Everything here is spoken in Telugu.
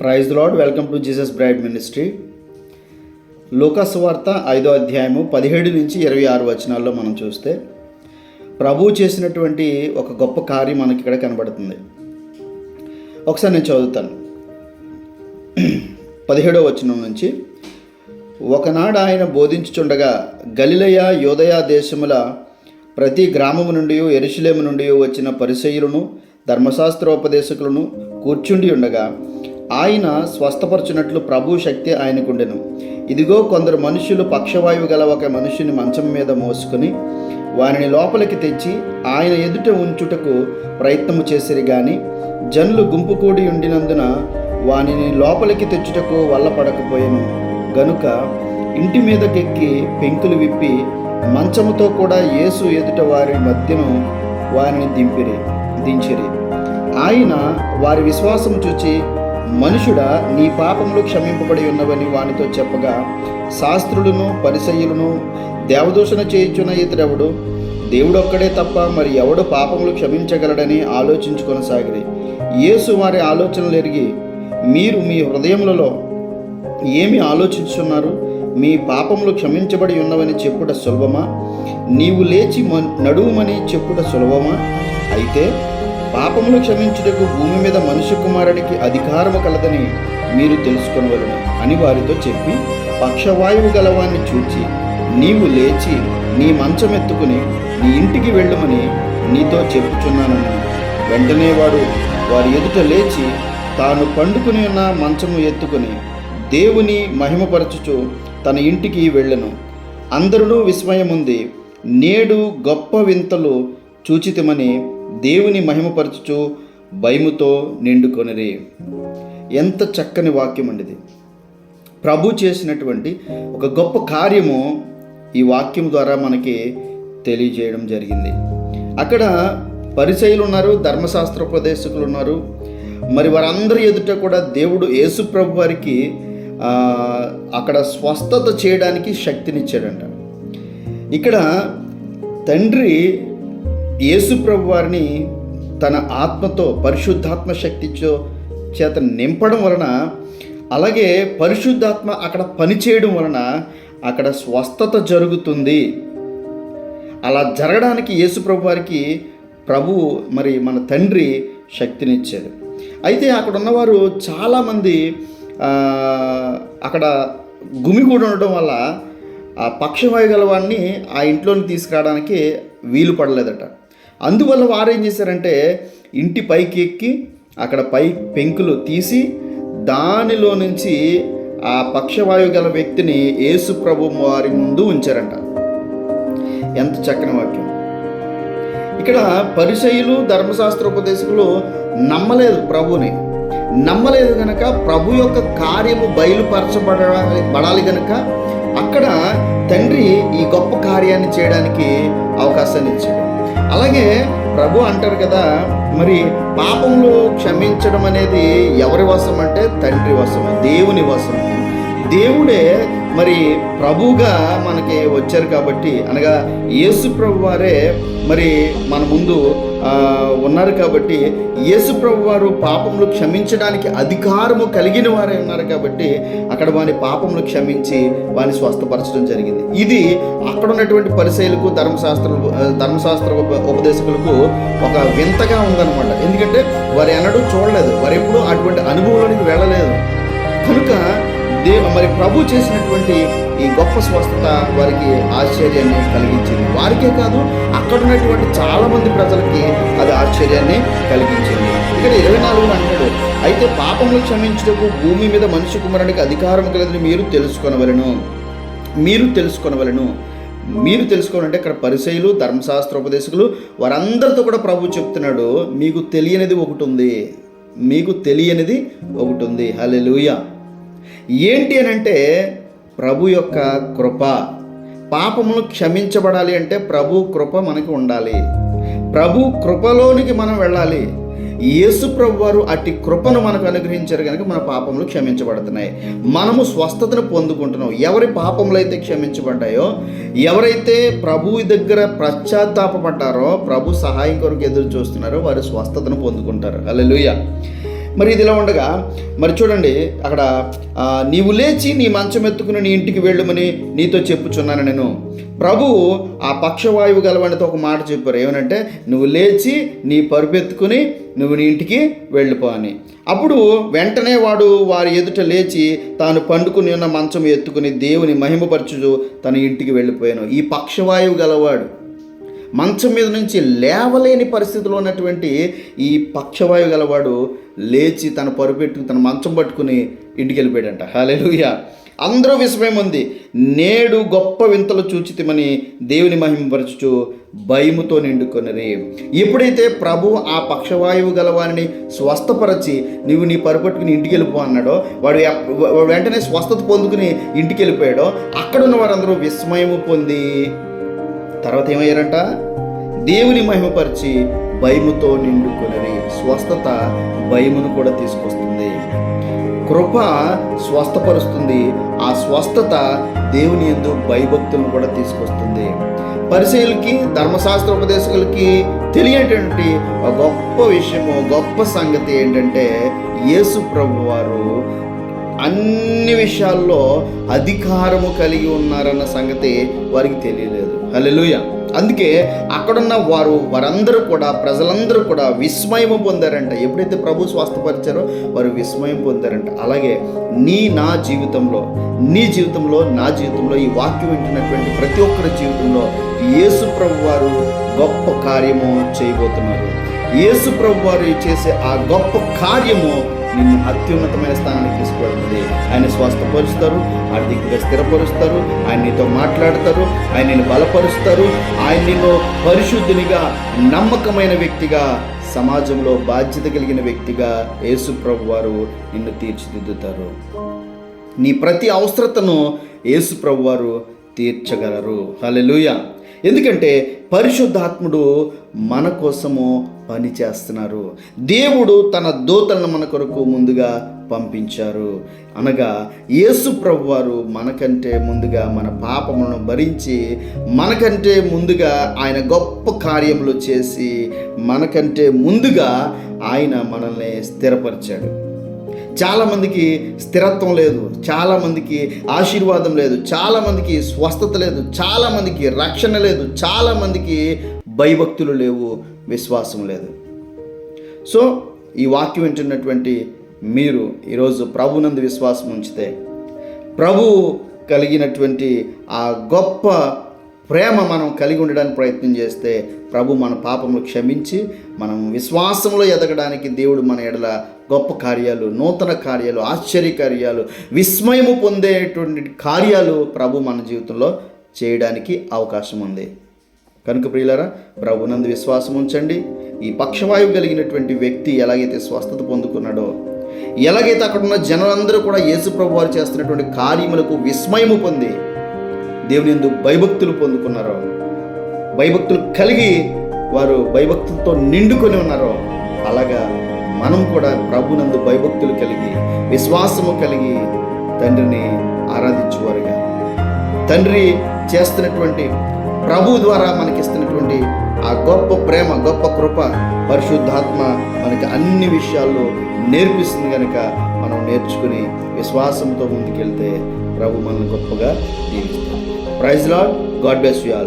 Praise Lord welcome to Jesus bride ministry. లోకస్వార్త ఐదో అధ్యాయము పదిహేడు నుంచి ఇరవై ఆరు వచనాల్లో మనం చూస్తే ప్రభువు చేసినటువంటి ఒక గొప్ప కార్యం మనకి ఇక్కడ కనబడుతుంది. ఒకసారి నేను చదువుతాను. పదిహేడో వచనం నుంచి ఒకనాడు ఆయన బోధించుచుండగా గలిలయ యోదయ దేశముల ప్రతి గ్రామము నుండి ఎరుషులేము నుండి వచ్చిన పరిసయులను ధర్మశాస్త్రోపదేశకులను కూర్చుండి ఉండగా ఆయన స్వస్థపరచునట్లు ప్రభు శక్తి ఆయనకుండెను. ఇదిగో కొందరు మనుషులు పక్షవాయువు గల ఒక మనుషుని మంచం మీద మోసుకొని వారిని లోపలికి తెచ్చి ఆయన ఎదుట ఉంచుటకు ప్రయత్నము చేసిరి గాని జనులు గుంపు కూడి ఉండినందున వానిని లోపలికి తెచ్చుటకు వల్లపడకపోయాను. గనుక ఇంటి మీదకెక్కి పెంకులు విప్పి మంచముతో కూడా యేసు ఎదుట వారి మధ్యను వారిని దింపిరి దించిరి. ఆయన వారి విశ్వాసం చూచి మనుషుడా నీ పాపములు క్షమింపబడి ఉన్నవని వానితో చెప్పగా శాస్త్రులను పరిసయ్యులను దేవదూషణ చేయించున్న ఇతడెవడు? దేవుడొక్కడే తప్ప మరి ఎవడు పాపములు క్షమించగలడని ఆలోచించుకొనసాగిరి యేసు వారి ఆలోచనలు ఎరిగి మీరు మీ హృదయములలో ఏమి ఆలోచించున్నారు మీ పాపములు క్షమించబడి ఉన్నవని చెప్పుట సులభమా? నీవు లేచి మ- నడువుమని చెప్పుట సులభమా? అయితే పాపములు క్షమించుటకు భూమి మీద మనుష్య కుమారుడికి అధికారము కలదని మీరు తెలుసుకొనవలను. అని వారితో చెప్పి పక్షవాయువు గలవాన్ని చూచి నీవు లేచి నీ మంచం ఎత్తుకుని నీ ఇంటికి వెళ్ళమని నీతో చెప్పుచున్నానని వెంటనే వాడు వారి ఎదుట లేచి తాను పండుకుని ఉన్న మంచము ఎత్తుకుని దేవుని మహిమపరచుచు తన ఇంటికి వెళ్ళను. అందరూ విస్మయముంది నేడు గొప్ప వింతలు చూచితమని దేవుని మహిమపరచుచు భయముతో నిండుకొనిరి. ఎంత చక్కని వాక్యం అండి ఇది ప్రభు చేసినటువంటి ఒక గొప్ప కార్యము ఈ వాక్యం ద్వారా మనకి తెలియజేయడం జరిగింది. అక్కడ పరిచయులు ఉన్నారు ధర్మశాస్త్ర ఉపదేశకులు ఉన్నారు మరి వారందరి ఎదుట కూడా దేవుడు యేసు ప్రభు వారికి అక్కడ స్వస్థత చేయడానికి శక్తినిచ్చాడంట. ఇక్కడ తండ్రి యేసుప్రభు వారిని తన ఆత్మతో పరిశుద్ధాత్మ శక్తితో చేత నింపడం వలన అలాగే పరిశుద్ధాత్మ అక్కడ పనిచేయడం వలన అక్కడ స్వస్థత జరుగుతుంది. అలా జరగడానికి యేసుప్రభు వారికి ప్రభువు మరి మన తండ్రి శక్తినిచ్చాడు. అయితే అక్కడ ఉన్నవారు చాలామంది అక్కడ గుమిగూడి ఉండడం వల్ల ఆ పక్షవాయు గలవాన్ని ఆ ఇంట్లోని తీసుకురావడానికి వీలు పడలేదట. అందువల్ల వారు ఏం చేశారంటే ఇంటి పైకి ఎక్కి అక్కడ పై పెంకులు తీసి దానిలో నుంచి ఆ పక్షవాయు గల వ్యక్తిని యేసు ప్రభు వారి ముందు ఉంచారంట. ఎంత చక్కని వాక్యం. ఇక్కడ పరిచయులు ధర్మశాస్త్రోపదేశకులు నమ్మలేదు ప్రభుని. నమ్మలేదు గనక ప్రభు యొక్క కార్యము బయలుపరచబడాలి పడాలి గనక అక్కడ తండ్రి ఈ గొప్ప కార్యాన్ని చేయడానికి అవకాశాన్ని ఇచ్చాడు. అలాగే ప్రభు అంటారు కదా మరి పాపంలో క్షమించడం అనేది ఎవరి వశం అంటే తండ్రి వశము దేవుని వశము దేవుడే మరి ప్రభువుగా మనకి వచ్చారు కాబట్టి అనగా యేసు ప్రభు వారే మరి మన ముందు ఉన్నారు కాబట్టి యేసు ప్రభు వారు పాపములు క్షమించడానికి అధికారము కలిగిన వారే ఉన్నారు కాబట్టి అక్కడ వాని పాపములు క్షమించి వాని స్వస్థపరచడం జరిగింది. ఇది అక్కడ ఉన్నటువంటి పరిశైలకు ధర్మశాస్త్ర ధర్మశాస్త్ర ఉప- ఉపదేశకులకు ఒక వింతగా ఉందన్నమాట. ఎందుకంటే వారు ఎన్నడూ చూడలేదు. వారు ఎప్పుడూ అటువంటి అనుభవంలోనికి వెళ్ళలేదు. కనుక దేవ మరి ప్రభు చేసినటువంటి ఈ గొప్ప స్వస్థత వారికి ఆశ్చర్యాన్ని కలిగించింది. వారికే కాదు అక్కడ ఉన్నటువంటి చాలామంది ప్రజలకి అది ఆశ్చర్యాన్ని కలిగించింది. ఇక్కడ ఇరవై నాలుగు అంటాడు అయితే పాపములు క్షమించుటకు భూమి మీద మనిషి కుమారునికి అధికారం కలదని మీరు తెలుసుకొనవలను. మీరు తెలుసుకొనవలను. మీరు తెలుసుకోవాలంటే ఇక్కడ పరిచయులు ధర్మశాస్త్రోపదేశకులు వారందరితో కూడా ప్రభు చెప్తున్నాడు మీకు తెలియనిది ఒకటి ఉంది. మీకు తెలియనిది ఒకటి ఉంది. హల్లెలూయా. ఏంటి అని అంటే ప్రభు యొక్క కృప. పాపములు క్షమించబడాలి అంటే ప్రభు కృప మనకి ఉండాలి. ప్రభు కృపలోనికి మనం వెళ్ళాలి. యేసు ప్రభు వారు అట్టి కృపను మనకు అనుగ్రహించారు కనుక మన పాపములు క్షమించబడుతున్నాయి. మనము స్వస్థతను పొందుకుంటున్నాం. ఎవరి పాపములు అయితే క్షమించబడ్డాయో ఎవరైతే ప్రభు దగ్గర పశ్చాత్తాపడ్డారో ప్రభు సహాయం కొరకు ఎదురు చూస్తున్నారో వారు స్వస్థతను పొందుకుంటారు. అల్లెలుయ మరి ఇది ఇలా ఉండగా మరి చూడండి అక్కడ నీవు లేచి నీ మంచం ఎత్తుకుని నీ ఇంటికి వెళ్ళమని నీతో చెప్పుచున్నాను నేను. ప్రభువు ఆ పక్షవాయువు గలవాడితో ఒక మాట చెప్పారు. ఏమనంటే నువ్వు లేచి నీ పరుపెత్తుకుని నువ్వు నీ ఇంటికి వెళ్ళిపో అని. అప్పుడు వెంటనే వాడు వారి ఎదుట లేచి తాను పండుకుని ఉన్న మంచం ఎత్తుకుని దేవుని మహిమపరచుచు తన ఇంటికి వెళ్ళిపోయాను. ఈ పక్షవాయువు గలవాడు మంచం మీద నుంచి లేవలేని పరిస్థితిలో ఉన్నటువంటి ఈ పక్షవాయువు గలవాడు లేచి తన పరుపెట్టుకుని తన మంచం పట్టుకుని ఇంటికి వెళ్ళిపోయాడంట. హలే అందరూ విస్మయం ఉంది నేడు గొప్ప వింతలు చూచితిమని దేవుని మహిమపరచుచు భయముతో నిండుకొనిరి. ఎప్పుడైతే ప్రభు ఆ పక్షవాయువు గలవారిని స్వస్థపరచి నువ్వు నీ పరుపట్టుకుని ఇంటికి వెళ్ళిపో అన్నాడో వాడు వాడు వెంటనే స్వస్థత పొందుకుని ఇంటికి వెళ్ళిపోయాడో అక్కడున్న వారందరూ విస్మయము పొంది తర్వాత ఏమయ్యారంట దేవుని మహిమపరిచి భయముతో నిండుకొనిరి స్వస్థత భయమును కూడా తీసుకొస్తుంది. కృప స్వస్థపరుస్తుంది. ఆ స్వస్థత దేవుని ఎందు భయభక్తులను కూడా తీసుకొస్తుంది. పరిశీలకి ధర్మశాస్త్ర ఉపదేశకులకి తెలియనటువంటి ఒక గొప్ప విషయము గొప్ప సంగతి ఏంటంటే యేసు ప్రభు వారు అన్ని విషయాల్లో అధికారము కలిగి ఉన్నారన్న సంగతి వారికి తెలియలేదు. హల్లెలూయా. అందుకే అక్కడున్న వారు వారందరూ కూడా ప్రజలందరూ కూడా విస్మయం పొందారంట. ఎప్పుడైతే ప్రభు స్వస్థపరిచారో వారు విస్మయం పొందారంట. అలాగే నీ నా జీవితంలో నీ జీవితంలో నా జీవితంలో ఈ వాక్యం వింటున్నటువంటి ప్రతి ఒక్కరి జీవితంలో యేసు ప్రభు వారు గొప్ప కార్యము చేయబోతున్నారు. యేసు ప్రభు వారు చేసే ఆ గొప్ప కార్యము నిన్ను అత్యున్నతమైన స్థానానికి తీసుకువెళ్తుంది. ఆయన స్వస్థపరుస్తారు ఆర్థికంగా స్థిరపరుస్తారు ఆయన నీతో మాట్లాడతారు ఆయన నిన్ను బలపరుస్తారు ఆయన నిన్ను పరిశుద్ధునిగా నమ్మకమైన వ్యక్తిగా సమాజంలో బాధ్యత కలిగిన వ్యక్తిగా యేసు ప్రభు వారు నిన్ను తీర్చిదిద్దుతారు. నీ ప్రతి అవసరతను యేసు ప్రభు వారు తీర్చగలరు. హల్లెలూయా. ఎందుకంటే పరిశుద్ధాత్ముడు మన కోసము పని చేస్తున్నారు. దేవుడు తన దూతలను మన కొరకు ముందుగా పంపించారు. అనగా యేసు ప్రభు వారు మనకంటే ముందుగా మన పాపములను భరించి మనకంటే ముందుగా ఆయన గొప్ప కార్యములు చేసి మనకంటే ముందుగా ఆయన మనల్ని స్థిరపరిచాడు. చాలామందికి స్థిరత్వం లేదు చాలామందికి ఆశీర్వాదం లేదు చాలామందికి స్వస్థత లేదు చాలామందికి రక్షణ లేదు చాలామందికి భయభక్తులు లేవు విశ్వాసం లేదు. సో ఈ వాక్యం వింటున్నటువంటి మీరు ఈరోజు ప్రభునందు విశ్వాసం ఉంచితే ప్రభు కలిగినటువంటి ఆ గొప్ప ప్రేమ మనం కలిగి ఉండడానికి ప్రయత్నం చేస్తే ప్రభు మన పాపములు క్షమించి మనం విశ్వాసంలో ఎదగడానికి దేవుడు మన ఎడల గొప్ప కార్యాలు నూతన కార్యాలు ఆశ్చర్య కార్యాలు విస్మయము పొందేటువంటి కార్యాలు ప్రభు మన జీవితంలో చేయడానికి అవకాశం ఉంది. కనుక ప్రియులారా ప్రభునందు విశ్వాసం ఉంచండి. ఈ పక్షవాయువు కలిగినటువంటి వ్యక్తి ఎలాగైతే స్వస్థత పొందుకున్నాడో ఎలాగైతే అక్కడ ఉన్న జనులందరూ కూడా యేసు ప్రభు వారు చేస్తున్నటువంటి కార్యములకు విస్మయము పొంది దేవుని ఎందు భయభక్తులు పొందుకున్నారో భయభక్తులు కలిగి వారు భయభక్తులతో నిండుకొని ఉన్నారో అలాగా మనం కూడా ప్రభునందు భయభక్తులు కలిగి విశ్వాసము కలిగి తండ్రిని ఆరాధించువారుగా. తండ్రి చేస్తున్నటువంటి ప్రభు ద్వారా మనకిస్తున్నటువంటి ఆ గొప్ప ప్రేమ గొప్ప కృప పరిశుద్ధాత్మ మనకి అన్ని విషయాల్లో నేర్పిస్తుంది కనుక మనం నేర్చుకుని విశ్వాసంతో ముందుకెళ్తే ప్రభు మనల్ని గొప్పగా దీవిస్తాం praise Lord God bless you all.